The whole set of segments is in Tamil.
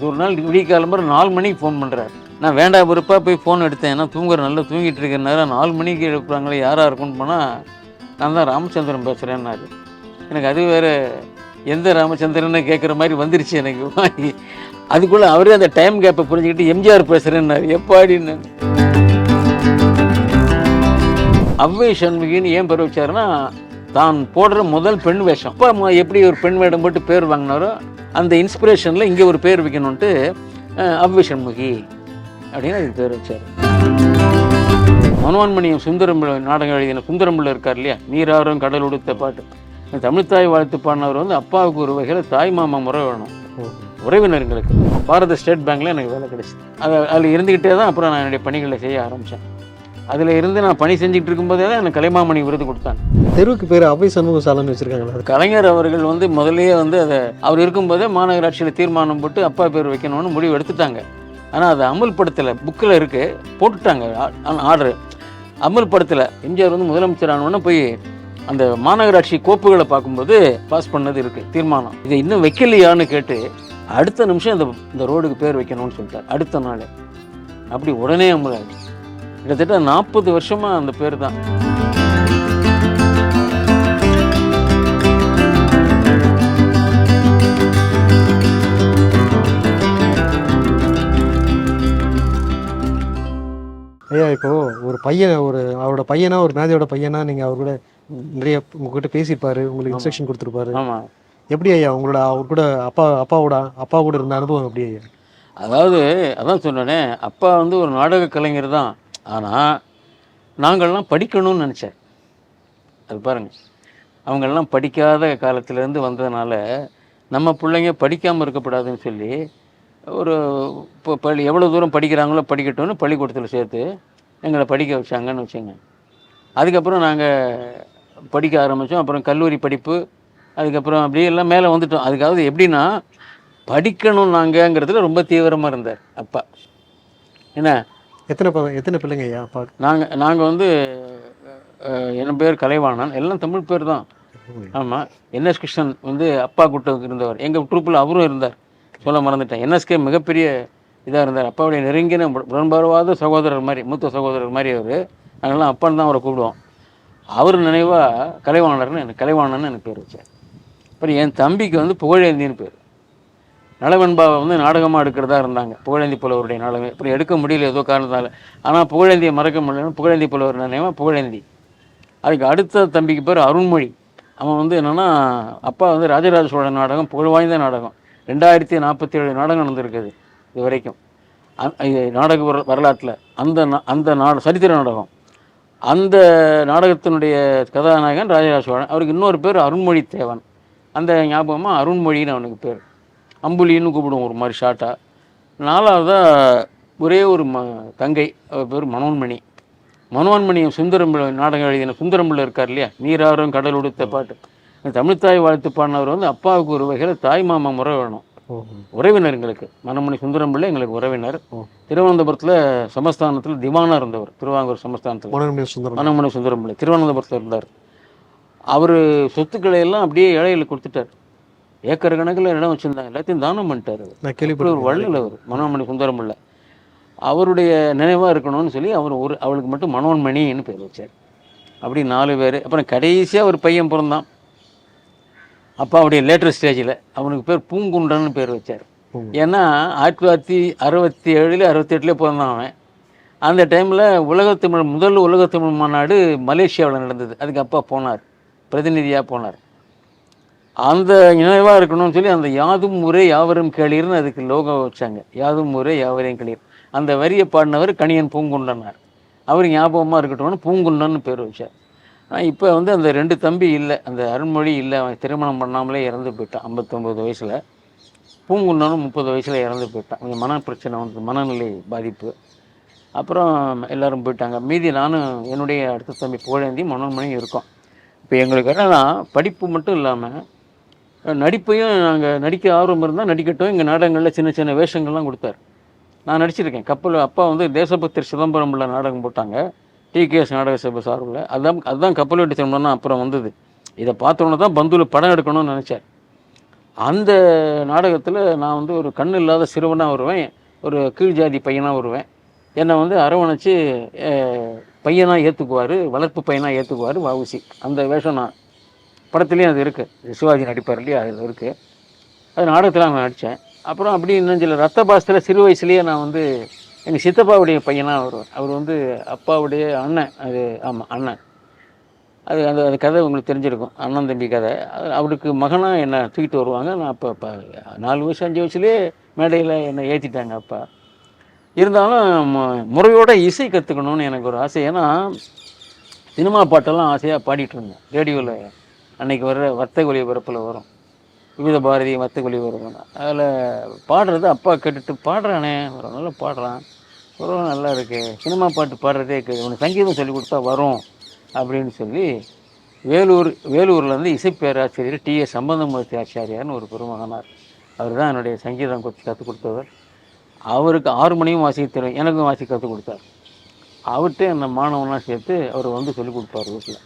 ஒரு நாள் விடிய கிளம்புற நாலு மணிக்கு ஃபோன் பண்ணுறாரு நான் வேண்டாம் பொறுப்பாக போய் ஃபோன் எடுத்தேன். ஏன்னா தூங்குற நல்லா தூங்கிட்டு இருக்கிற நேரம் நாலு மணிக்கு எழுப்புறாங்களே யாராக இருக்கும்னு போனால் நான் தான் ராமச்சந்திரன் பேசுகிறேன்னாரு எனக்கு அது வேறு எந்த ராமச்சந்திரன்னு கேட்குற மாதிரி வந்துருச்சு எனக்கு. வாங்கி அதுக்குள்ளே அவரே அந்த டைம் கேப்பை புரிஞ்சுக்கிட்டு எம்ஜிஆர் பேசுகிறேன்னாரு எப்பாடின்னு அவ்வை சண்முகின்னு ஏன் பேர் வச்சாருன்னா தான் போடுற முதல் பெண் வேஷம். அப்பா எப்படி ஒரு பெண் வேடம் போட்டு பேர் வாங்கினாரோ அந்த இன்ஸ்பிரேஷனில் இங்கே ஒரு பேர் வைக்கணுன்ட்டு அவ்விஷண்முகி அப்படின்னு அதுக்கு பேர் வச்சார். மனோன்மணியம் சுந்தரம்பிள்ளை நாடகம் எழுதின சுந்தரம்பிள்ளை இருக்கார் இல்லையா? நீராறும் கடல் உடுத்த பாட்டு. தமிழ்த்தாய் வாழ்த்து பாடினவர் வந்து அப்பாவுக்கு ஒரு வகையில் தாய் மாமா முறை வேணும். உறவினர்களுக்கு. பாரத ஸ்டேட் பேங்க்கில் எனக்கு வேலை கிடைச்சிது. அது அதில் இருந்துக்கிட்டே தான் அப்புறம் நான் என்னுடைய பணிகளை செய்ய ஆரம்பித்தேன் அதில் இருந்து நான் பணி செஞ்சுட்டு இருக்கும்போதே தான் எனக்கு கலைமாமணி விருது கொடுத்தாங்க தெருவுக்கு பேர் அவை சண்முக சாலைன்னு வச்சிருக்காங்களா கலைஞர் அவர்கள் வந்து முதல்லயே வந்து அதை அவர் இருக்கும்போதே மாநகராட்சியில் தீர்மானம் போட்டு அப்பா பேர் வைக்கணும்னு முடிவு எடுத்துட்டாங்க. ஆனால் அதை அமல்படுத்தலை புக்கில் இருக்குது போட்டுட்டாங்க ஆர்டர். அமல்படுத்தலை எம்ஜிஆர் வந்து முதலமைச்சர் ஆனவுடனே போய் அந்த மாநகராட்சி கோப்புகளை பார்க்கும்போது பாஸ் பண்ணது இருக்குது தீர்மானம். இதை இன்னும் வைக்கலையான்னு கேட்டு அடுத்த நிமிஷம் இந்த இந்த ரோடுக்கு பேர் வைக்கணும்னு சொல்லிட்டார் அடுத்த நாள். அப்படி உடனே அமலாச்சு கிட்டத்தட்ட நாற்பது வருஷமாக அந்த பேர் தான். ஐயா இப்போ ஒரு பையன் ஒரு அவரோட பையனா ஒரு மேதையோட பையனா நீங்க அவர் கூட நிறைய உங்ககிட்ட பேசியிருப்பாரு உங்களுக்கு இன்ஸ்ட்ரக்ஷன் கொடுத்துருப்பாரு. ஆமாம் எப்படி ஐயா உங்களோட அவர் கூட அப்பா அப்பாவோட அப்பா கூட இருந்த அனுபவம் எப்படி ஐயா? அதாவது அதான் சொன்னேனே அப்பா வந்து ஒரு நாடக கலைஞர் தான். ஆனால் நாங்கள்லாம் படிக்கணும்னு நினச்சேன். அது பாருங்கள் அவங்கெல்லாம் படிக்காத காலத்திலேருந்து வந்ததுனால நம்ம பிள்ளைங்க படிக்காமல் இருக்கக்கூடாதுன்னு சொல்லி ஒரு இப்போ பள்ளி எவ்வளோ தூரம் படிக்கிறாங்களோ படிக்கட்டும்னு பள்ளிக்கூடத்தில் சேர்த்து எங்களை படிக்க வச்சாங்கன்னு வச்சுங்க. அதுக்கப்புறம் நாங்கள் படிக்க ஆரம்பித்தோம் அப்புறம் கல்லூரி படிப்பு அதுக்கப்புறம் அப்படியே எல்லாம் மேலே வந்துட்டோம். அதுக்காவது எப்படின்னா படிக்கணும் நாங்கள்ங்கிறதுல ரொம்ப தீவிரமாக இருந்தார் அப்பா. என்ன? எத்தனை எத்தனை பிள்ளைங்க ஐயா அப்பா? நாங்கள் நாங்கள் வந்து என் பேர் கலைவாணன். எல்லாம் தமிழ் பேர் தான். ஆமாம் என்எஸ் கிருஷ்ணன் வந்து அப்பா கூட்ட இருந்தவர். எங்கள் ட்ரூப்பில் அவரும் இருந்தார். சொல்ல மறந்துட்டேன். என்எஸ்கே மிகப்பெரிய இதாக இருந்தார். அப்பாவுடைய நெருங்கின உட- உடன்பாடுவாத சகோதரர் மாதிரி மூத்த சகோதரர் மாதிரி அவர். நாங்கள்லாம் அப்பன் தான் அவரை கூப்பிடுவோம். அவர் நினைவாக கலைவாணர்னு எனக்கு கலைவாணன் எனக்கு பேர் வச்சார். அப்புறம் என் தம்பிக்கு வந்து புகழேந்தின்னு பேர். நலவெண்பாவை வந்து நாடகமாக எடுக்கிறதா இருந்தாங்க. புகழேந்தி புலவருடைய நாடகம். இப்படி எடுக்க முடியல ஏதோ காரணத்தால். ஆனால் புகழேந்தியை மறக்க முடியலன்னு புகழேந்தி புலவர் நினைவாக புகழேந்தி. அதுக்கு அடுத்த தம்பிக்கு பேர் அருண்மொழி. அவன் வந்து என்னென்னா அப்பா வந்து ராஜராஜ சோழன் நாடகம் புகழ்வாய்ந்த நாடகம். ரெண்டாயிரத்தி நாற்பத்தி ஏழு நாடகம் நடந்திருக்குது இது வரைக்கும் நாடக வர வரலாற்றில். அந்த நா- அந்த நாட சரித்திர நாடகம். அந்த நாடகத்தினுடைய கதாநாயகன் ராஜராஜ சோழன். அவருக்கு இன்னொரு பேர் அருண்மொழி தேவன் அந்த ஞாபகமாக அருண்மொழின்னு அவனுக்கு பேர். அம்புலின்னு கூப்பிடுவோம் ஒரு மாதிரி ஷார்ட்டாக நாலாவதாக ஒரே ஒரு ம தங்கை. அவ பேர் மனோன்மணி. மனோன்மணியம் சுந்தரம் பிள்ளை நாடகம் எழுதின சுந்தரம் பிள்ளை இருக்கார் இல்லையா? நீராறும் கடல் உடுத்த பாட்டு. தமிழ்த்தாய் வாழ்த்து பாடினவர் வந்து அப்பாவுக்கு ஒரு வகையில் தாய் மாமா முறை வேணும் உறவினர் எங்களுக்கு. மனமணி சுந்தரம் பிள்ளை எங்களுக்கு உறவினர். திருவனந்தபுரத்தில் சமஸ்தானத்தில் திவானா இருந்தவர். திருவாங்கூர் சமஸ்தானத்தில். மனமணி சுந்தரம் பிள்ளை திருவனந்தபுரத்தில் இருந்தார். அவர் சொத்துக்களை எல்லாம் அப்படியே ஏழைகளுக்கு கொடுத்துட்டார். ஏக்கர் கணக்கில் இடம் வச்சுருந்தாங்க. எல்லாத்தையும் தானம் பண்ணிட்டார் அவர். நான் இப்படி ஒரு வள்ளல் அவர் மனோன்மணி சுந்தரம் பிள்ளை அவருடைய நினைவாக இருக்கணும்னு சொல்லி அவர் ஒரு அவளுக்கு மட்டும் மனோன்மணின்னு பேர் வச்சார். அப்படி நாலு பேர் அப்புறம் கடைசியாக ஒரு பையன் பிறந்தான். அப்பாவுடைய லேட்டர் ஸ்டேஜில் அவனுக்கு பேர் பூங்குன்றன்னு பேர் வச்சார். ஏன்னா ஆயிரத்தி தொள்ளாயிரத்தி அறுபத்தி ஏழுல அறுபத்தி எட்டுல பிறந்தான் அவன். அந்த டைமில் உலகத்தமிழ் முதல் உலகத்தமிழ் மாநாடு மலேசியாவில் நடந்தது. அதுக்கு அப்பா போனார் பிரதிநிதியாக போனார். அந்த நினைவாக இருக்கணும்னு சொல்லி அந்த யாதும் முறை யாவரும் கேளீர்னு அதுக்கு லோகோ வச்சாங்க. யாதும் முறை யாவரையும் கேளீர். அந்த வரியை பாடினவர் கணியன் பூங்குண்டனார் அவர் ஞாபகமாக இருக்கட்டும்னு பூங்குண்டன்னு பேர் வச்சார். ஆனால் இப்போ வந்து அந்த ரெண்டு தம்பி இல்லை அந்த அருண்மொழி இல்லை அவன் திருமணம் பண்ணாமலே இறந்து போயிட்டான் ஐம்பத்தொம்பது வயசில். பூங்குண்டனும் முப்பது வயசில் இறந்து போயிட்டான். அவன் மன பிரச்சனை வந்து மனநிலை பாதிப்பு. அப்புறம் எல்லாரும் போயிட்டாங்க. மீதி நானும் என்னுடைய அடுத்த தம்பி புகழேந்தி மனோன்மணியும் இருக்கோம். இப்போ எங்களுக்கு என்னென்னா படிப்பு மட்டும் இல்லாமல் நடிப்பையும் நாங்கள் நடிக்க ஆர்வம் இருந்தால் நடிக்கட்டும். எங்கள் நாடகங்களில் சின்ன சின்ன வேஷங்கள்லாம் கொடுத்தாரு. நான் நடிச்சிருக்கேன். கப்பல் அப்பா வந்து தேசபக்தர் சிதம்பரம் உள்ள நாடகம் போட்டாங்க. டிகேஎஸ் நாடக சபை சார்பில். அதான் அதுதான் கப்பல் வெட்டி திருமணம்னா அப்புறம் வந்தது. இதை பார்த்தோன்னே தான் பந்துவில் படம் எடுக்கணும்னு நினச்சார். அந்த நாடகத்தில் நான் வந்து ஒரு கண் இல்லாத சிறுவனாக வருவேன். ஒரு கீழ் ஜாதி பையனாக வருவேன். என்னை வந்து அரவணைச்சு பையனாக ஏற்றுக்குவார் வளர்ப்பு பையனாக ஏற்றுக்குவார் வாவுசி அந்த வேஷம் நான் படத்துலேயும் அது இருக்குது சிவாஜி நடிப்பார் இல்லையா அதில் இருக்குது அது நாடகத்தில் நான் நடித்தேன் அப்புறம் அப்படி இன்னும் சில ரத்த பாசத்தில் சிறு வயசுலேயே நான் வந்து எங்கள் சித்தப்பாவுடைய பையனாக அவர் அவர் வந்து அப்பாவுடைய அண்ணன். அது ஆமாம் அண்ணன். அது அந்த அந்த கதை உங்களுக்கு தெரிஞ்சிருக்கும். அண்ணன் தம்பி கதை. அது அவருக்கு மகனாக என்னை தூக்கிட்டு வருவாங்க? நான் அப்போ இப்போ நாலு வயசு அஞ்சு வயசுலேயே மேடையில் என்னை ஏற்றிட்டாங்க அப்பா. இருந்தாலும் முறையோட இசை கற்றுக்கணும்னு எனக்கு ஒரு ஆசை. ஏன்னா சினிமா பாட்டெல்லாம் ஆசையாக பாடிட்டு இருந்தேன். ரேடியோவில் அன்னைக்கு வர்ற வர்த்தக ஒலிபரப்பில் வரும். விவித பாரதி வர்த்தக ஒலிபரப்பு அதில் பாடுறது அப்பா கேட்டுட்டு பாடுறானே. ஒரு நல்லா பாடுறான். ஒரு நல்லா இருக்கு. சினிமா பாட்டு பாடுறதே இருக்குது உனக்கு சங்கீதம் சொல்லி கொடுத்தா வரும் அப்படின்னு சொல்லி வேலூர் வேலூர்லேருந்து இசை பேராசிரியர் டி ஏ சம்பந்தமூர்த்தி ஆச்சாரியார்னு ஒரு பெருமகனார். அவர் தான் என்னுடைய சங்கீதம் கற்றுக் கொடுத்தவர். அவருக்கு ஆறு மணியும் வாசிக்க தெரியும். எனக்கும் வாசிக்க கற்றுக் கொடுத்தார். அவர்கிட்ட என்னை மாணவனாக சேர்த்து அவர் வந்து சொல்லிக் கொடுப்பார் வீட்டில்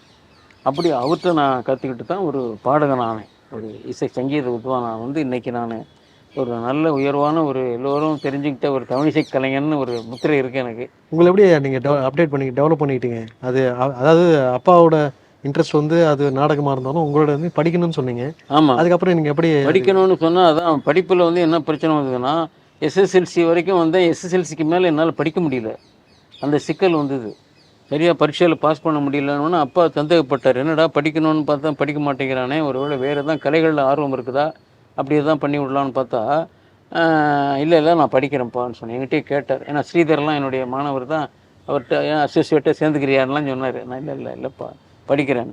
அப்படி அவர்கிட்ட நான் கற்றுக்கிட்டு தான் ஒரு பாடகன் ஆனேன் ஒரு இசை சங்கீத வித்வான் நான் வந்து இன்றைக்கி நான். ஒரு நல்ல உயர்வான ஒரு எல்லோரும் தெரிஞ்சுக்கிட்ட ஒரு தமிழிசை கலைஞர்னு ஒரு முத்திரை இருக்குது எனக்கு. உங்களை எப்படி நீங்கள் அப்டேட் பண்ணி டெவலப் பண்ணிக்கிட்டீங்க? அது அதாவது அப்பாவோட இன்ட்ரெஸ்ட் வந்து அது நாடகமாக இருந்தாலும் உங்களோட வந்து படிக்கணும்னு சொன்னீங்க. ஆமாம் அதுக்கப்புறம் நீங்கள் எப்படி படிக்கணும்னு சொன்னால் அதான் படிப்பில் வந்து என்ன பிரச்சனை வந்ததுன்னா எஸ்எஸ்எல்சி வரைக்கும் வந்தேன். எஸ்எஸ்எல்சிக்கு மேலே என்னால் படிக்க முடியல. அந்த சிக்கல் வந்தது. சரியாக பரீட்சையில் பாஸ் பண்ண முடியலன்னு அப்பா சந்தேகப்பட்டார். என்னடா படிக்கணும்னு பார்த்தா படிக்க மாட்டேங்கிறானே. ஒருவேளை வேறு எதாவது கலைகளில் ஆர்வம் இருக்குதா? அப்படி தான் பண்ணி விடலான்னு பார்த்தா இல்லை இல்லை நான் படிக்கிறேன்ப்பான்னு சொன்னேன் என்கிட்டயே கேட்டார். ஏன்னா ஸ்ரீதர்லாம் என்னுடைய மாணவர் தான். அவர்கிட்ட ஏன் அசோசியேட்டாக சேர்ந்துக்கிறியான்லாம் சொன்னார். நான் இல்லை இல்லை இல்லைப்பா படிக்கிறேன்.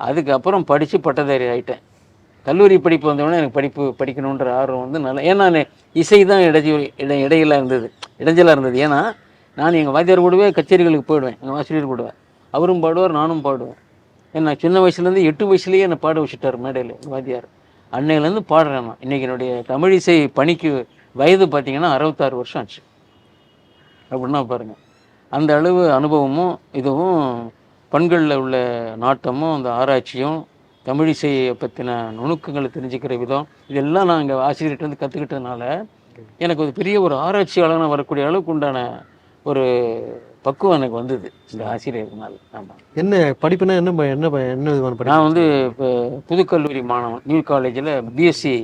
அதுக்கப்புறம் படித்து பட்டதாரி ஆகிட்டேன் கல்லூரி படிப்பு வந்தோடனே எனக்கு படிப்பு படிக்கணுன்ற ஆர்வம் வந்து நல்லா ஏன்னா நான் இசை தான் இடைஞ்சல் இட இடையிலாக இருந்தது. இடைஞ்சலாக இருந்தது. ஏன்னா நான் எங்கள் வாத்தியார் கூடவே கச்சேரிகளுக்கு போயிடுவேன். எங்கள் ஆசிரியர் கூடவே அவரும் பாடுவார் நானும் பாடுவேன். ஏன்னா சின்ன வயசுலேருந்து எட்டு வயசுலேயே என்னை பாட வச்சுட்டார் மேடையில் வாத்தியார். அன்னையிலேருந்து பாடுறேன் நான். இன்றைக்கி என்னுடைய தமிழ் இசை பணிக்கு வயது பார்த்திங்கன்னா அறுபத்தாறு வருஷம் ஆச்சு. அப்படின்னா பாருங்கள் அந்த அளவு அனுபவமும் இதுவும் பண்களில் உள்ள நாட்டமும் அந்த ஆராய்ச்சியும் தமிழிசையை பற்றின நுணுக்கங்களை தெரிஞ்சுக்கிற விதம் இதெல்லாம் நான் இங்கே ஆசிரியர்கிட்ட இருந்து கற்றுக்கிட்டதுனால எனக்கு ஒரு பெரிய ஒரு ஆராய்ச்சியாளனாக வரக்கூடிய அளவுக்கு உண்டான ஒரு பக்குவம் எனக்கு வந்தது இந்த ஆசிரியர்னால ஆமாம் என்ன படிப்புனா என்ன ப- என்ன என்ன விதமான நான் வந்து இப்போ புதுக்கல்லூரி மாணவன் நியூ காலேஜில் பிஎஸ்சி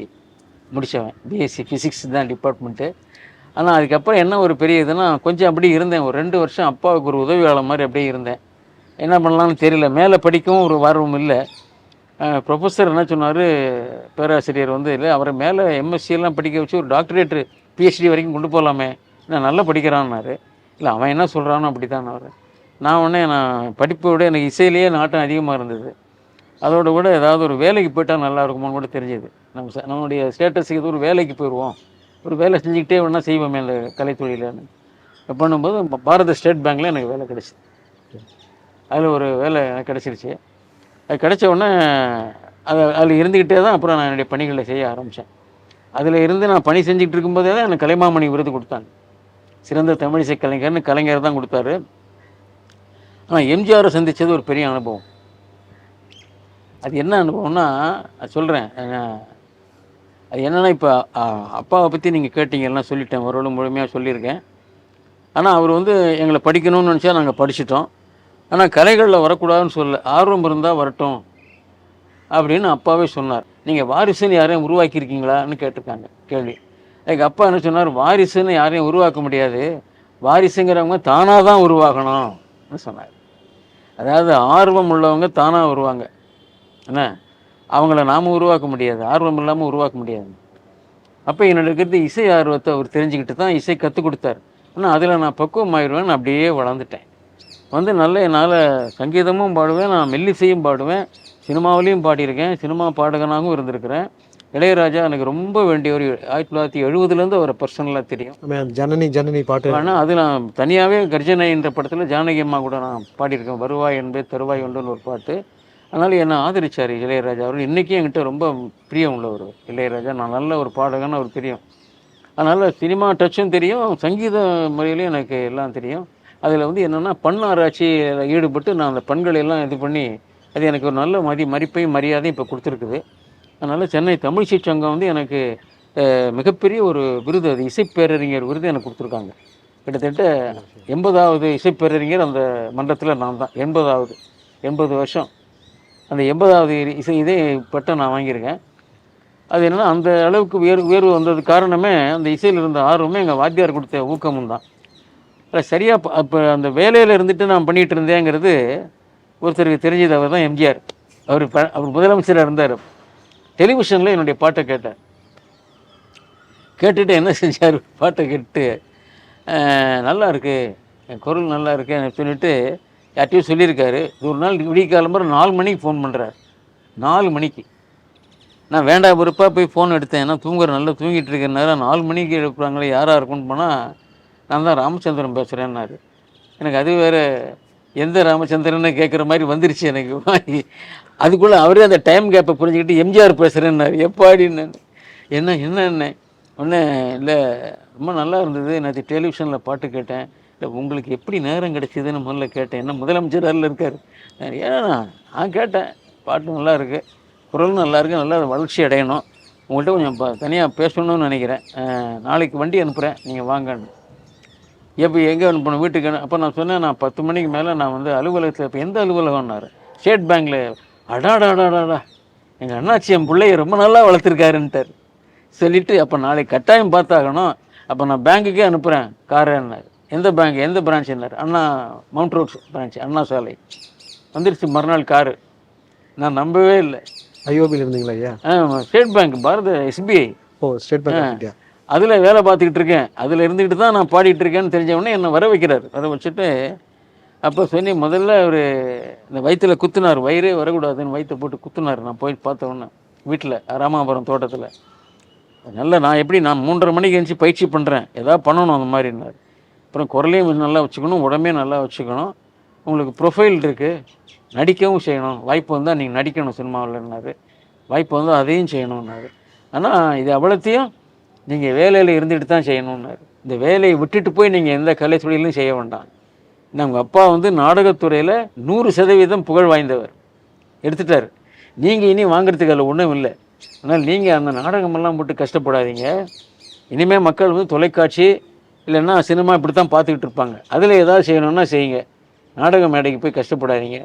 முடித்தவன் பிஎஸ்சி ஃபிசிக்ஸ் தான் டிபார்ட்மெண்ட்டு ஆனால் அதுக்கப்புறம் என்ன ஒரு பெரிய இதுனா கொஞ்சம் அப்படியே இருந்தேன். ஒரு ரெண்டு வருஷம் அப்பாவுக்கு ஒரு உதவியாளர் மாதிரி அப்படியே இருந்தேன். என்ன பண்ணலாம்னு தெரியல. மேலே படிக்கவும் ஒரு ஆர்வம் இல்லை. ப்ரொஃபஸர் என்ன சொன்னார்? பேராசிரியர் வந்து இல்லை அவரை மேலே எல்லாம் படிக்க வச்சு ஒரு டாக்டரேட் பிஹெச்டி வரைக்கும் கொண்டு போகலாமே நான் நல்லா படிக்கிறான்னாரு. இல்லை அவன் என்ன சொல்கிறானோ அப்படி தான் அவர். நான் உடனே நான் படிப்பை விட எனக்கு இசையிலேயே நாட்டம் அதிகமாக இருந்தது. அதோட கூட ஏதாவது ஒரு வேலைக்கு போயிட்டா நல்லா இருக்குமான்னு கூட தெரிஞ்சது. நம்ம நம்மளுடைய ஸ்டேட்டஸுக்கு இது ஒரு வேலைக்கு போயிடுவோம் ஒரு வேலை செஞ்சுக்கிட்டே வேணா செய்வோமே இந்த கலைத்தொழிலான்னு பண்ணும்போது பாரத ஸ்டேட் பேங்க்கில் எனக்கு வேலை கிடச்சிது அதில் ஒரு வேலை எனக்கு கிடச்சிருச்சு. அது கிடச்ச உடனே அது அதில் இருந்துக்கிட்டே தான் அப்புறம் நான் என்னுடைய பணிகளை செய்ய ஆரம்பித்தேன் அதில் இருந்து நான் பணி செஞ்சுக்கிட்டு இருக்கும்போதே தான் எனக்கு கலைமாமணி விருது கொடுத்தாங்க. சிறந்த தமிழிசை கலைஞர்னு கலைஞர் தான் கொடுத்தாரு. ஆனால் எம்ஜிஆரை சந்தித்தது ஒரு பெரிய அனுபவம். அது என்ன அனுபவம்னா அது சொல்கிறேன் அது என்னென்னா இப்போ அப்பாவை பற்றி நீங்கள் கேட்டீங்கன்னா சொல்லிட்டேன் ஓரளவு முழுமையாக சொல்லியிருக்கேன். ஆனால் அவர் வந்து எங்களை படிக்கணும்னு நினச்சா நாங்கள் படிச்சிட்டோம். ஆனால் கலைகளில் வரக்கூடாதுன்னு சொல்ல ஆர்வம் இருந்தால் வரட்டும் அப்படின்னு அப்பாவே சொன்னார். நீங்கள் வாரிசுன்னு யாரையும் உருவாக்கியிருக்கீங்களான்னு கேட்டிருக்காங்க கேள்வி. எங்கள் அப்பா என்ன சொன்னார்? வாரிசுன்னு யாரையும் உருவாக்க முடியாது. வாரிசுங்கிறவங்க தானாக தான் உருவாகணும்னு சொன்னார். அதாவது ஆர்வம் உள்ளவங்க தானாக வருவாங்க. என்ன? அவங்கள நாம் உருவாக்க முடியாது. ஆர்வம் இல்லாமல் உருவாக்க முடியாது. அப்போ என்னோட இருக்கிறது இசை ஆர்வத்தை அவர் தெரிஞ்சுக்கிட்டு தான் இசை கற்றுக் கொடுத்தார். ஆனால் அதில் நான் பக்குவம் ஆயிடுவேன் நான் அப்படியே வளர்ந்துட்டேன். வந்து நல்ல என்னால் சங்கீதமும் பாடுவேன். நான் மெல்லிசையும் பாடுவேன். சினிமாவிலையும் பாடியிருக்கேன். சினிமா பாடகனாகவும் இருந்திருக்கிறேன். இளையராஜா எனக்கு ரொம்ப வேண்டியவர். ஆயிரத்தி தொள்ளாயிரத்தி எழுபதுலேருந்து அவரை பர்சனலாக தெரியும். ஜனனி ஜனனி பாட்டு. ஆனால் அது நான் தனியாகவே கர்ஜனை என்ற படத்தில் ஜானகி அம்மா கூட நான் பாடியிருக்கேன். வருவாய் என்பே தருவாய் உண்டுன்னு ஒரு பாட்டு. அதனால் என்னை ஆதரிச்சார் இளையராஜா அவர் இன்றைக்கும் என்கிட்ட ரொம்ப பிரியம் உள்ளவர் இளையராஜா. நான் நல்ல ஒரு பாடகன்னு அவர் தெரியும். அதனால் சினிமா டச்சும் தெரியும் சங்கீத முறையிலையும் எனக்கு எல்லாம் தெரியும். அதில் வந்து என்னென்னா பண் ஆராய்ச்சியில் ஈடுபட்டு நான் அந்த பண்களை எல்லாம் இது பண்ணி அது எனக்கு ஒரு நல்ல மதி மதிப்பையும் மரியாதையும் இப்போ கொடுத்துருக்குது. அதனால் சென்னை தமிழிசை சங்கம் வந்து எனக்கு மிகப்பெரிய ஒரு விருது. அது இசைப்பேரறிஞர் விருது எனக்கு கொடுத்துருக்காங்க. கிட்டத்தட்ட எண்பதாவது இசைப்பேரறிஞர் அந்த மன்றத்தில் நான் தான். எண்பதாவது எண்பது வருஷம். அந்த எண்பதாவது இசை இதே பட்டம் நான் வாங்கியிருக்கேன். அது என்னன்னா அந்த அளவுக்கு உயர் உயர்வு வந்தது காரணமே அந்த இசையில் இருந்த ஆர்வமே எங்கள் வாத்தியார் கொடுத்த ஊக்கமும் தான். அதில் சரியாக அப்போ அந்த வேலையில் இருந்துட்டு நான் பண்ணிகிட்டு இருந்தேங்கிறது ஒருத்தருக்கு தெரிஞ்சது அவர் தான் எம்ஜிஆர். அவர் ப அவர் முதலமைச்சராக இருந்தார். டெலிவிஷனில் என்னுடைய பாட்டை கேட்டேன். கேட்டுட்டு என்ன செஞ்சார்? பாட்டை கேட்டு நல்லா இருக்குது என் குரல் நல்லா இருக்கு. எனக்கு சொல்லிட்டு யார்ட்டையும் சொல்லியிருக்காரு. ஒரு நாள் விடிய காலம்பரம் நாலு மணிக்கு ஃபோன் பண்ணுறார் நாலு மணிக்கு. நான் வேண்டாம் பொறுப்பாக போய் ஃபோன் எடுத்தேன். ஏன்னா தூங்குற நல்லா தூங்கிட்டு இருக்கிற நேரம் நாலு மணிக்கு எழுப்புறாங்களே யாராக இருக்கும்னு போனால் நான் தான் ராமச்சந்திரன் பேசுகிறேன்னாரு எனக்கு அது வேறு எந்த ராமச்சந்திரன்னு கேட்குற மாதிரி வந்துருச்சு எனக்கு. அதுக்குள்ளே அவரே அந்த டைம் கேப்பை புரிஞ்சுக்கிட்டு எம்ஜிஆர் பேசுகிறேன்னாரு எப்பாடின்னு என்ன? என்ன என்ன ஒன்று இல்லை ரொம்ப நல்லா இருந்தது. நேற்று டெலிவிஷனில் பாட்டு கேட்டேன். இல்லை உங்களுக்கு எப்படி நேரம் கிடைச்சிதுன்னு முதல்ல கேட்டேன். என்ன முதலமைச்சர் அதில் இருக்கார்? ஏன்னா நான் கேட்டேன். பாட்டு நல்லா இருக்குது குரல் நல்லா இருக்கு. நல்லா வளர்ச்சி அடையணும். உங்கள்கிட்ட கொஞ்சம் தனியாக பேசணும்னு நினைக்கிறேன். நாளைக்கு வண்டி அனுப்புகிறேன் நீங்கள் வாங்கன்னு எப்போ எங்கே அனுப்பணும்? வீட்டுக்கு அப்போ நான் சொன்னேன் நான் பத்து மணிக்கு மேலே நான் வந்து அலுவலகத்தில் இப்போ எந்த அலுவலகம்னாரு? ஸ்டேட் பேங்க்கில் அடாடாடாடாடா எங்கள் அண்ணாச்சி என் பிள்ளைய ரொம்ப நல்லா வளர்த்துருக்காருன்ட்டார். சொல்லிவிட்டு அப்போ நாளைக்கு கட்டாயம் பார்த்தாகணும். அப்போ நான் பேங்க்குக்கே அனுப்புகிறேன் காரன்னார் எந்த பேங்க்? எந்த பிரான்ச்சுன்னார் Anna mount roads branch Anna சாலை. வந்துருச்சு மறுநாள் காரு. நான் நம்பவே இல்லை. ஐஓபியில் இருந்தீங்களா ஐயா? ஆ ஸ்டேட் பேங்க் பாரத எஸ்பிஐ ஓ ஸ்டேட் பேங்க் அதில் வேலை பார்த்துக்கிட்டு இருக்கேன். அதில் இருந்துக்கிட்டு தான் நான் பாடிட்டு இருக்கேன்னு தெரிஞ்ச உடனே என்னை வர வைக்கிறாரு. வர வச்சுட்டு அப்போ சொல்லி முதல்ல அவர் இந்த வயிற்றுல குத்துனார். வயிறே வரக்கூடாதுன்னு வயிற்றை போட்டு குத்துனார். நான் போய் பார்த்த உடனே வீட்டில் ராமாபுரம் தோட்டத்தில். நல்ல நான் எப்படி நான் மூன்றரை மணிக்கு எழுந்துச்சி பயிற்சி பண்ணுறேன் எதாவது பண்ணணும் அந்த மாதிரினார் அப்புறம் குரலையும் நல்லா வச்சுக்கணும் உடம்பையும் நல்லா வச்சுக்கணும். உங்களுக்கு ப்ரொஃபைல் இருக்குது நடிக்கவும் செய்யணும். வாய்ப்பு வந்தால் நீங்கள் நடிக்கணும் சினிமாவில்னாரு வாய்ப்பு வந்தால் அதையும் செய்யணும்னாரு. ஆனால் இது அவ்வளோத்தையும் நீங்கள் வேலையில் இருந்துட்டு தான் செய்யணும்னாரு. இந்த வேலையை விட்டுட்டு போய் நீங்கள் எந்த கலை தொழிலும் செய்ய வேண்டாம். நம்ம அப்பா வந்து நாடகத்துறையில் நூறு சதவீதம் புகழ் வாய்ந்தவர். எடுத்துட்டார். நீங்கள் இனி வாங்குறதுக்கு அதில் ஒன்றும் இல்லை. ஆனால் நீங்கள் அந்த நாடகமெல்லாம் போட்டு கஷ்டப்படாதீங்க. இனிமேல் மக்கள் வந்து தொலைக்காட்சி இல்லைன்னா சினிமா இப்படி தான் பார்த்துக்கிட்டு இருப்பாங்க. அதில் ஏதாவது செய்யணும்னா செய்யுங்க. நாடக மேடைக்கு போய் கஷ்டப்படாதீங்க.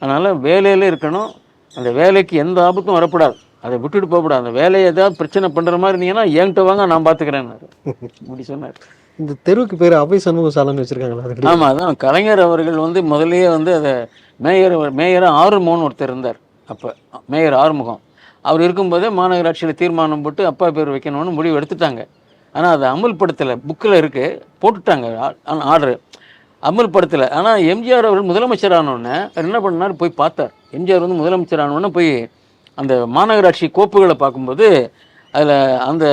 அதனால் வேலையில் இருக்கணும். அந்த வேலைக்கு எந்த ஆபத்தும் வரக்கூடாது அதை விட்டுட்டு போகக்கூடாது. அந்த வேலையை ஏதாவது பிரச்சனை பண்ணுற மாதிரி இருந்தீங்கன்னா என்கிட்ட வாங்க நான் பார்த்துக்கிறேன்னாரு இப்படி சொன்னார். இந்த தெருவுக்கு பேர் அவை சண்முக சாலைன்னு வச்சிருக்காங்களா அது ஆமாம் அதான். கலைஞர் அவர்கள் வந்து முதல்லயே வந்து அதை மேயர் மேயர் ஆறுமுகம்னு ஒருத்தர் இருந்தார் அப்போ. மேயர் ஆறுமுகம். அவர் இருக்கும்போதே மாநகராட்சியில் தீர்மானம் போட்டு அப்பா பேர் வைக்கணும்னு முடிவு எடுத்துட்டாங்க. ஆனால் அதை அமல்படுத்தலை. புக்கில் இருக்குது போட்டுட்டாங்க. ஆர்டர். அமல்படுத்தலை. ஆனால் எம்ஜிஆர் அவர்கள் முதலமைச்சர் ஆனோடனே என்ன பண்ணார்? போய் பார்த்தார். எம்ஜிஆர் வந்து முதலமைச்சர் ஆனோடனே போய் அந்த மாநகராட்சி கோப்புகளை பார்க்கும்போது அதில் அந்த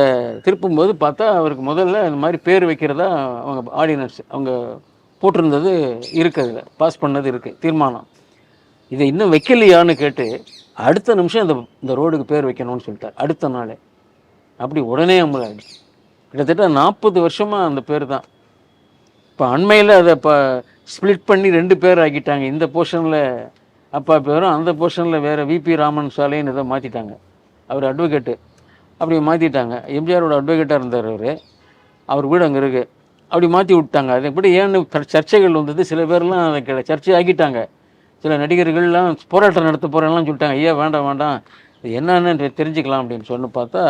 திருப்பும்போது பார்த்தா அவருக்கு முதல்ல இந்த மாதிரி பேர் வைக்கிறதா அவங்க ஆர்டினன்ஸ் அவங்க போட்டிருந்தது இருக்குது அதில். பாஸ் பண்ணது இருக்குது தீர்மானம். இதை இன்னும் வைக்கலையான்னு கேட்டு அடுத்த நிமிஷம் இந்த இந்த ரோடுக்கு பேர் வைக்கணும்னு சொல்லிட்டார். அடுத்த நாளே. அப்படி உடனே அமலாயிடுச்சு. கிட்டத்தட்ட நாற்பது வருஷமாக அந்த பேர் தான் இப்போ அண்மையில் அதை இப்போ ஸ்ப்ளிட் பண்ணி ரெண்டு பேர் ஆக்கிட்டாங்க. இந்த போர்ஷனில் அப்பா பேரும் அந்த போர்ஷனில் வேறு விபி ராமன் சாலைன்னு ஏதோ மாற்றிட்டாங்க அவர் அட்வொகேட்டு அப்படி மாற்றிட்டாங்க எம்ஜிஆரோட அட்வொகேட்டாக இருந்தார் அவர். அவர் வீடு அங்கே இருக்குது அப்படி மாற்றி விட்டாங்க. அது எப்படி ஏன்னு சர்- சர்ச்சைகள் வந்தது. சில பேர்லாம் அதை சர்ச்சை ஆக்கிட்டாங்க. சில நடிகர்கள்லாம் போராட்டம் நடத்த போகிறேன்லாம் சொல்லிட்டாங்க. ஐயா வேண்டாம் வேண்டாம். இது என்னன்னு தெரிஞ்சுக்கலாம் அப்படின்னு சொன்னு பார்த்தா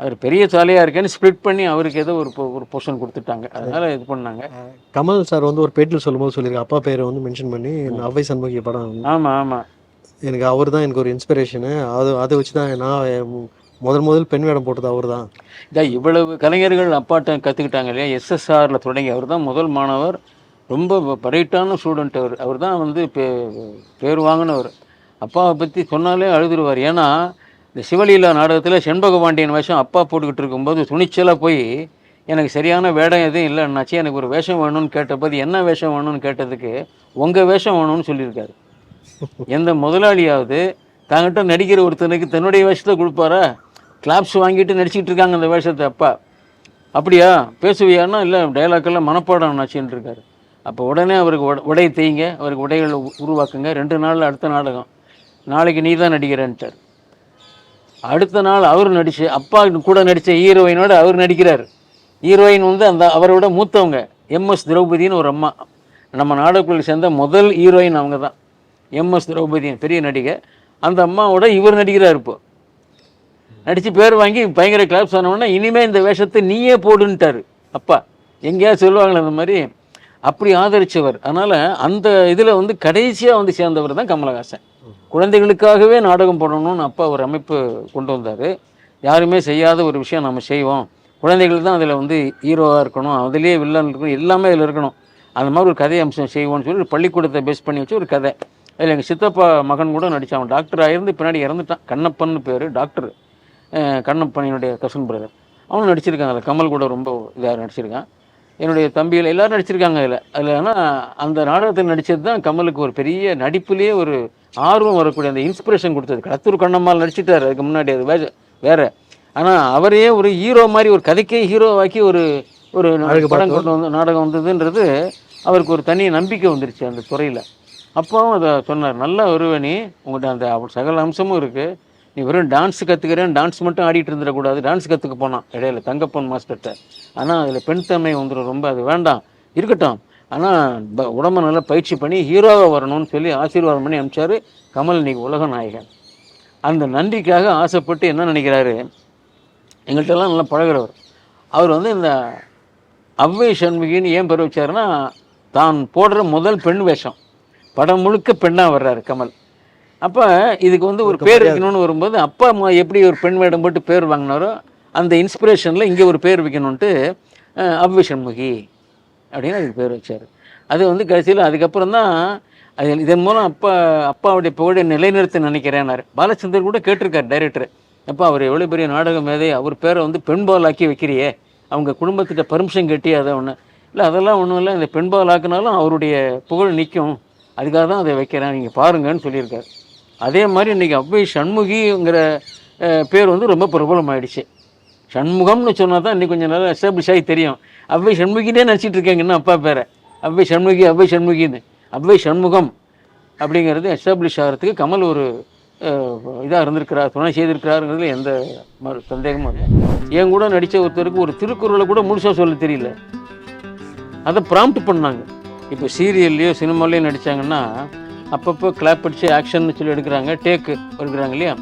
அவர் பெரிய சாலையாக இருக்கேன்னு ஸ்ப்ளிட் பண்ணி அவருக்கு ஏதோ ஒரு ஒரு போர்ஷன் கொடுத்துட்டாங்க. அதனால் இது பண்ணாங்க. கமல் சார் வந்து ஒரு பேட்டில் சொல்லும்போது சொல்லியிருக்காரு. அப்பா பேரை வந்து மென்ஷன் பண்ணி இந்த அவை சண்முகி படம். ஆமாம் ஆமாம் எனக்கு அவர் தான் எனக்கு ஒரு இன்ஸ்பிரேஷனு அது அதை வச்சு தான் நான் முதல் முதல் பெண் வேடம் போட்டது அவர் தான் இதான் இவ்வளவு கலைஞர்கள் அப்பாட்ட கற்றுக்கிட்டாங்க இல்லையா? எஸ்எஸ்ஆரில் தொடங்கி அவர் தான் முதல் மாணவர். ரொம்ப பரைட்டான ஸ்டூடெண்ட் அவர் அவர். தான் வந்து பே பேர் வாங்கினவர். அப்பாவை பற்றி சொன்னாலே அழுதுருவார். ஏன்னா இந்த சிவலீலா நாடகத்தில் செண்பக பாண்டியன் வேஷம் அப்பா போட்டுக்கிட்டு இருக்கும்போது துணிச்சலாக போய் எனக்கு சரியான வேடம் எதுவும் இல்லைன்னாச்சு. எனக்கு ஒரு வேஷம் வேணும்னு கேட்டபோது என்ன வேஷம் வேணும்னு கேட்டதுக்கு உங்கள் வேஷம் வேணும்னு சொல்லியிருக்காரு. எந்த முதலாளியாவது தாங்கிட்ட நடிக்கிற ஒருத்தனுக்கு தன்னுடைய வேஷத்தை கொடுப்பாரா? கிளாப்ஸ் வாங்கிட்டு நடிச்சிக்கிட்டு இருக்காங்க அந்த வேஷத்தை. அப்பா அப்படியா? பேசுவியான்னா இல்லை டைலாக்கெல்லாம் மனப்பாடம் ஆச்சுன்னு இருக்காரு. அப்போ உடனே அவருக்கு உட- உடை தேய்ங்க அவருக்கு உடைகளை உ- உருவாக்குங்க. ரெண்டு நாளில் அடுத்த நாடகம். நாளைக்கு நீ தான் நடிக்கிறேன்ட்டார். அடுத்த நாள் அவர் நடித்து அப்பா கூட நடித்த ஹீரோயினோட அவர் நடிக்கிறார். ஹீரோயின் வந்து அந்த அவரோட மூத்தவங்க எம்எஸ் திரௌபதின்னு ஒரு அம்மா. நம்ம நாடகக்குள்ள சேர்ந்த முதல் ஹீரோயின் அவங்க தான் எம்எஸ் திரௌபதியின் பெரிய நடிகை. அந்த அம்மாவோட இவர் நடிக்கிறார் இப்போ. நடித்து பேர் வாங்கி பயங்கர கிளாப் சொன்னோடனே இனிமேல் இந்த வேஷத்தை நீயே போடுன்ட்டாரு. அப்பா எங்கேயாவது சொல்லுவாங்களே அந்த மாதிரி? அப்படி ஆதரித்தவர் அதனால் அந்த இதில் வந்து கடைசியாக வந்து சேர்ந்தவர் தான் கமலஹாசன். குழந்தைகளுக்காகவே நாடகம் போடணும்னு அப்பா ஒரு அமைப்பு கொண்டு வந்தார். யாருமே செய்யாத ஒரு விஷயம் நம்ம செய்வோம். குழந்தைகள் தான் அதில் வந்து ஹீரோவாக இருக்கணும். அதுலேயே வில்லன் இருக்கணும். எல்லாமே அதில் இருக்கணும். அந்த மாதிரி ஒரு கதை அம்சம் செய்வோம்னு சொல்லி ஒரு பள்ளிக்கூடத்தை பேஸ் பண்ணி வச்சு ஒரு கதை. அதில் எங்கள் சித்தப்பா மகன் கூட நடித்தான் அவன் டாக்டர் ஆயிருந்து பின்னாடி இறந்துட்டான். கண்ணப்பன்னு பேர் டாக்டர் கண்ணப்பனினுடைய கசன் பிரதர் அவனும் நடிச்சிருக்காங்க. அதில் கமல் கூட ரொம்ப இதாக நடிச்சிருக்கான். என்னுடைய தம்பிகள் எல்லாரும் நடிச்சிருக்காங்க அதில். அதில் ஆனால் அந்த நாடகத்தில் நடித்தது தான் கமலுக்கு ஒரு பெரிய நடிப்புலேயே ஒரு ஆர்வம் வரக்கூடிய அந்த இன்ஸ்பிரேஷன் கொடுத்தது. கடத்தூர் கண்ணம்மாள் நடிச்சிட்டார். அதுக்கு முன்னாடி அது வேற வேற. ஆனால் அவரையே ஒரு ஹீரோ மாதிரி ஒரு கதைக்கே ஹீரோவாக்கி ஒரு ஒரு படம் கொண்டு வந்து நாடகம் வந்ததுன்றது அவருக்கு ஒரு தனி நம்பிக்கை வந்துருச்சு அந்த துறையில். அப்பாவும் அதை சொன்னார். நல்ல வருவ நீ உங்கள்கிட்ட அந்த சகல அம்சமும் இருக்குது நீ வெறும் டான்ஸ் கற்றுக்கிறேன் டான்ஸ் மட்டும் ஆடிட்டு இருந்துடக்கூடாது. டான்ஸ் கற்றுக்க போனான். இடையில தங்கப்பன் மாஸ்டர்கிட்ட. ஆனால் அதில் பெண் தன்மை வந்துடும் ரொம்ப அது வேண்டாம். இருக்கட்டும். ஆனால் உடம்ப நல்லா பயிற்சி பண்ணி ஹீரோவாக வரணும்னு சொல்லி ஆசீர்வாதம் பண்ணி அனுப்பிச்சாரு கமல் இன்னைக்கு உலக நாயகன். அந்த நன்றிக்காக ஆசைப்பட்டு என்ன நினைக்கிறாரு? எங்கள்கிட்டலாம் நல்லா பழகுறவர். அவர் வந்து இந்த அவ்வை சண்முகின்னு ஏன் பெற வச்சாருன்னா தான் போடுற முதல் பெண் வேஷம். படம் முழுக்க பெண்ணாக வர்றாரு கமல். அப்போ இதுக்கு வந்து ஒரு பேர் வைக்கணும்னு வரும்போது அப்பா அம்மா எப்படி ஒரு பெண் வேடம் போட்டு பேர் வாங்கினாரோ அந்த இன்ஸ்பிரேஷனில் இங்கே ஒரு பேர் வைக்கணுன்ட்டு அவ்வை சண்முகி அப்படின்னு அதுக்கு பேர் வச்சார். அது வந்து கடைசியில் அதுக்கப்புறம் தான் அது இதன் மூலம் அப்பா அப்பாவுடைய புகழை நிலைநிறுத்த நினைக்கிறேன்னாரு. பாலச்சந்தர் கூட கேட்டிருக்கார் டைரக்டர் அப்பா அவர் எவ்வளோ பெரிய நாடக மேதை அவர் பேரை வந்து பெண்பால் ஆக்கி வைக்கிறியே. அவங்க குடும்பத்திட்ட பர்மிஷன் கட்டி அதை ஒன்று இல்லை அதெல்லாம் ஒன்றும் இல்லை. இந்த பெண்பால் ஆக்குனாலும் அவருடைய புகழ் நிற்கும் அதுக்காக தான் அதை வைக்கிறேன். நீங்கள் பாருங்கன்னு சொல்லியிருக்காரு. அதே மாதிரி இன்றைக்கி அவ்வை சண்முகிங்கிற பேர் வந்து ரொம்ப பிரபலமாயிடுச்சு. சண்முகம்னு சொன்னால் தான் இன்னைக்கு கொஞ்சம் நல்லா எஸ்டாப்ளிஷ் ஆகி தெரியும். அவ்வை சண்முகினே நினச்சிட்டு இருக்காங்க இன்னும் அப்பா பேரை. அவ்வை சண்முகி அவ்வை சண்முகின்னு. அவ்வை சண்முகம் அப்படிங்கிறது எஸ்டாப்ளிஷ் ஆகிறதுக்கு கமல் ஒரு இதாக இருந்திருக்கிறார் துணை செய்திருக்கிறாருங்கிறதுல எந்த மறு சந்தேகமும் இல்லை. என் கூட நடித்த ஒருத்தருக்கு ஒரு திருக்குறளை கூட முழுசாக சொல்ல தெரியல. அதை ப்ராம்ப்ட் பண்ணாங்க. இப்போ சீரியல்லையோ சினிமாலேயோ நடித்தாங்கன்னா அப்பப்போ கிளாப் அடித்து ஆக்ஷன் சொல்லி எடுக்கிறாங்க. டேக்கு எடுக்கிறாங்க இல்லையா?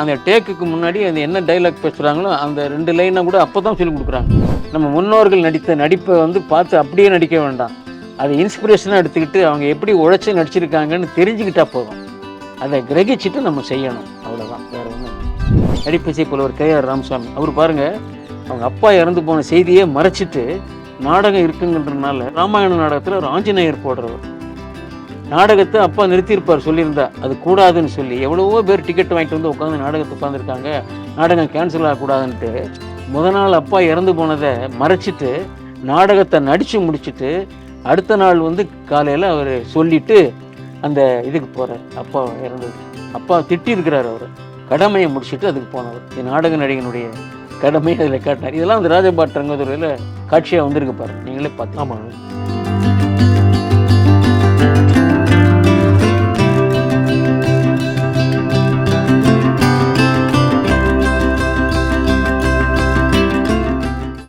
அந்த டேக்குக்கு முன்னாடி அந்த என்ன டைலாக் பேசுகிறாங்களோ அந்த ரெண்டு லைனை கூட அப்போ தான் சொல்லி கொடுக்குறாங்க. நம்ம முன்னோர்கள் நடித்த நடிப்பை வந்து பார்த்து அப்படியே நடிக்க வேண்டாம். அதை இன்ஸ்பிரேஷனாக எடுத்துக்கிட்டு அவங்க எப்படி உழைச்சி நடிச்சிருக்காங்கன்னு தெரிஞ்சுக்கிட்டா போதும். அதை கிரகிச்சிட்டு நம்ம செய்யணும். அவ்வளோதான் வேறு ஒன்றும் நடிப்பிசை புலவர் கே ஆர் ராமசாமி. அவர் பாருங்கள் அவங்க அப்பா இறந்து போன செய்தியே மறைச்சிட்டு நாடகம் இருக்குங்கன்றனால ராமாயண நாடகத்தில் ஒரு ஆஞ்சநேயர் போடுறவர். நாடகத்தை அப்பா நிறுத்தியிருப்பார் சொல்லியிருந்தா. அது கூடாதுன்னு சொல்லி எவ்வளவோ பேர் டிக்கெட் வாங்கிட்டு வந்து உட்காந்து நாடகத்தை உட்காந்துருக்காங்க நாடகம் கேன்சல் ஆகக்கூடாதுன்ட்டு முத நாள் அப்பா இறந்து போனதை மறைச்சிட்டு நாடகத்தை நடித்து முடிச்சுட்டு அடுத்த நாள் வந்து காலையில் அவர் சொல்லிட்டு அந்த இதுக்கு போகிறார் அப்பா இறந்தது அப்பா திட்டியிருக்கிறார் அவர். கடமையை முடிச்சிட்டு அதுக்கு போனவர். இது நாடக நடிகனுடைய கடமையை அதில் காட்டினார். இதெல்லாம் அந்த ராஜபாட் ரங்கதுரையில் காட்சியாக வந்திருக்கு பாரு நீங்களே பார்த்து ஆமாம்